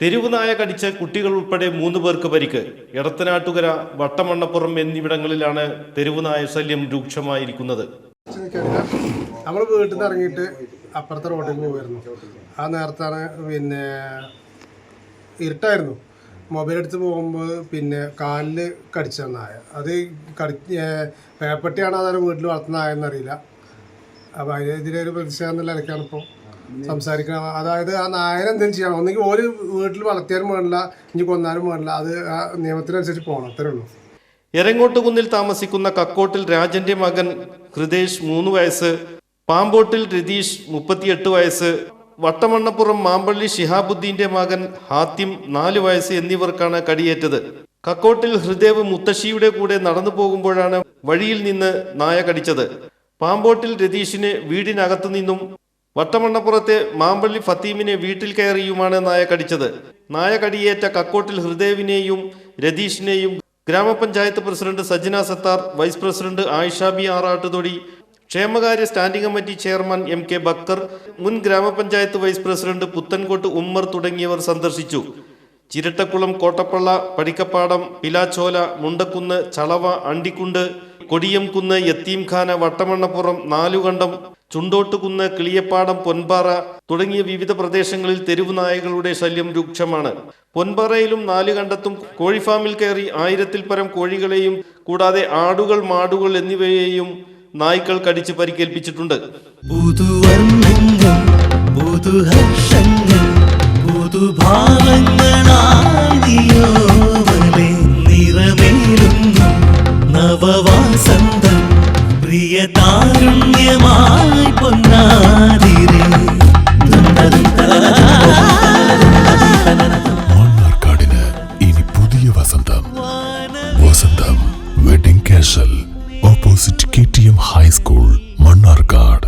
തെരുവ് നായ കടിച്ച് കുട്ടികൾ ഉൾപ്പെടെ മൂന്ന് പേർക്ക് പരിക്ക്. എടത്തനാട്ടുകര വട്ടമണ്ണപ്പുറം എന്നിവിടങ്ങളിലാണ് തെരുവ് നായ ശല്യം രൂക്ഷമായിരിക്കുന്നത്. നമ്മൾ വീട്ടിൽ നിന്ന് ഇറങ്ങിയിട്ട് അപ്പുറത്തെ റോഡിൽ പോയിരുന്നു. ആ നേരത്താണ് പിന്നെ ഇരുട്ടായിരുന്നു. മൊബൈൽ എടുത്ത് പോകുമ്പോൾ പിന്നെ കാലിൽ കടിച്ച നായ. അത് കടി പേപ്പട്ടിയാണോ അതായത് വീട്ടിൽ വളർത്തുന്ന നായെന്നറിയില്ല അപ്പോൾ അതിനെതിരെ ഒരു പ്രതിഷേധം എന്നുള്ള നിലയ്ക്കാണ് സംസാരിക്കണം. അതായത് ആ നായനെ എന്തെങ്കിലും ചെയ്യണം. ഒന്നെങ്കിൽ ഒരു വീട്ടിൽ വളർത്തിയാലും വേണില്ല ഇനി കൊന്നാലും വേണില്ല. അത് ആ നിയമത്തിനനുസരിച്ച് പോകണം അത്രേ ഉള്ളൂ. എരങ്ങോട്ടുകുന്നിൽ താമസിക്കുന്ന കക്കോട്ടിൽ രാജന്റെ മകൻ ഹൃദേഷ് മൂന്ന് വയസ്സ് പാമ്പോട്ടിൽ രതീഷ് മുപ്പത്തിയെട്ട് വയസ്സ് വട്ടമണ്ണപ്പുറം മാമ്പള്ളി ഷിഹാബുദ്ദീന്റെ മകൻ ഹാത്തിം നാല് വയസ്സ് എന്നിവർക്കാണ് കടിയേറ്റത്. കക്കോട്ടിൽ ഹൃദേവ് മുത്തശ്ശിയുടെ കൂടെ നടന്നു പോകുമ്പോഴാണ് വഴിയിൽ നിന്ന് നായ കടിച്ചത്. പാമ്പോട്ടിൽ രതീഷിന് വീടിനകത്തു നിന്നും വട്ടമണ്ണപ്പുറത്തെ മാമ്പള്ളി ഫത്തീമിനെ വീട്ടിൽ കയറിയുമാണ് നായ കടിച്ചത്. നായ കടിയേറ്റ കക്കോട്ടിൽ ഹൃദേവിനെയും രതീഷിനെയും ഗ്രാമപഞ്ചായത്ത് president Sajna Sathar vice president Ayisha B Arattuthodi ക്ഷേമകാര്യ standing committee chairman M K Bakkar മുൻ ഗ്രാമപഞ്ചായത്ത് വൈസ് പ്രസിഡന്റ് പുത്തൻകോട്ട് ഉമ്മർ തുടങ്ങിയവർ സന്ദർശിച്ചു. ചിരട്ടക്കുളം കോട്ടപ്പള്ള പടിക്കപ്പാടം പിലാച്ചോല മുണ്ടക്കുന്ന് ചളവ അണ്ടിക്കുണ്ട് കൊടിയംകുന്ന് യത്തീംഖാന വട്ടമണ്ണപ്പുറം നാലുകണ്ടം ചുണ്ടോട്ടുകുന്ന് കിളിയപ്പാടം പൊൻപാറ തുടങ്ങിയ വിവിധ പ്രദേശങ്ങളിൽ തെരുവ് നായകളുടെ ശല്യം രൂക്ഷമാണ്. പൊൻപാറയിലും നാലുകണ്ടത്തും കോഴിഫാമിൽ കയറി ആയിരത്തിൽ പരം കോഴികളെയും കൂടാതെ ആടുകൾ മാടുകൾ എന്നിവയെയും നായ്ക്കൾ കടിച്ച് പരിക്കേൽപ്പിച്ചിട്ടുണ്ട്. പ്രിയ താരുണ്യമായി പൊന്നാതിരേ മണ്ണാർക്കാടിന് ഇനി പുതിയ Vasantham Vasantham wedding casual opposite K T M high school Mannarkkad